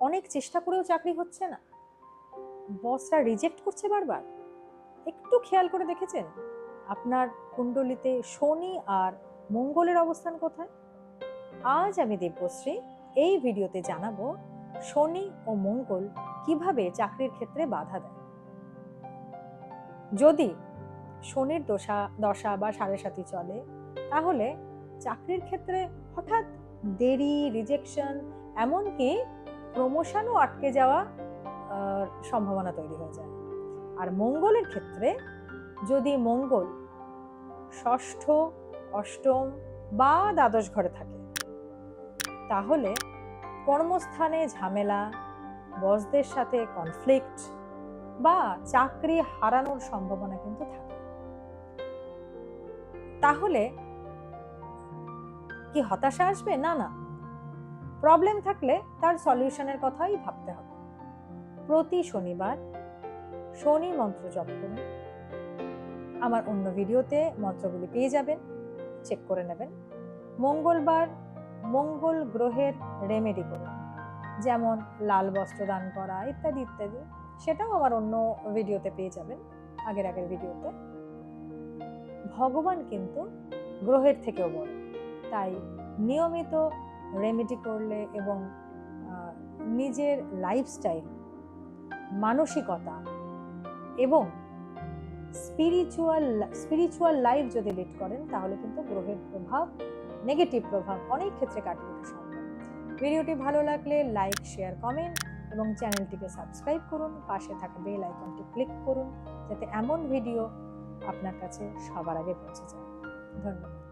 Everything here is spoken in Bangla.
অনেক চেষ্টা করেও চাকরি হচ্ছে না। বসরা রিজেক্ট করছে বারবার। একটু খেয়াল করে দেখেছেন? আপনার কুণ্ডলিতে শনি আর মঙ্গলের অবস্থান কোথায়? আজ আমি দেবশ্রী এই ভিডিওতে জানাব শনি ও মঙ্গল কীভাবে চাকরির ক্ষেত্রে বাধা দেয়। যদি শনির দশা দশা বা সাড়ে সাথী চলে, তাহলে চাকরির ক্ষেত্রে হঠাৎ দেরি রিজেকশন এমনকি প্রমোশনও আটকে যাওয়া সম্ভাবনা তৈরি হয়ে যায়। আর মঙ্গলের ক্ষেত্রে যদি মঙ্গল ষষ্ঠ, অষ্টম বা দ্বাদশ ঘরে থাকে, তাহলে কর্মস্থানে ঝামেলা, বসদের সাথে কনফ্লিক্ট বা চাকরি হারানোর সম্ভাবনা কিন্তু থাকে। তাহলে কি হতাশা আসবে? না না। প্রবলেম থাকলে তার সলিউশনের কথাই ভাবতে হবে। প্রতি শনিবার শনি মন্ত্র জপ করুন। আমার অন্য ভিডিওতে মন্ত্রগুলি পেয়ে যাবেন চেক করে নেবেন। মঙ্গলবার মঙ্গল গ্রহের রেমেডি করুন। যেমন লাল বস্ত্র দান করা ইত্যাদি ইত্যাদি। সেটাও আমার অন্য ভিডিওতে পেয়ে যাবেন, আগের আগের ভিডিওতে। ভগবান কিন্তু গ্রহের থেকেও বড়। তাই নিয়মিত রেমেডি করলে এবং নিজের লাইফস্টাইল মানসিকতা এবং স্পিরিচুয়াল স্পিরিচুয়াল লাইফ যদি লিড করেন, তাহলে কিন্তু গ্রহের প্রভাব নেগেটিভ প্রভাব অনেক ক্ষেত্রে কাটিয়ে উঠা সম্ভব। ভিডিওটি ভালো লাগলে লাইক শেয়ার কমেন্ট এবং চ্যানেলটিকে সাবস্ক্রাইব করুন। পাশে থাকা বেল আইকনটি ক্লিক করুন, যাতে এমন ভিডিও আপনার কাছে সবার আগে পৌঁছে যায়। ধন্যবাদ।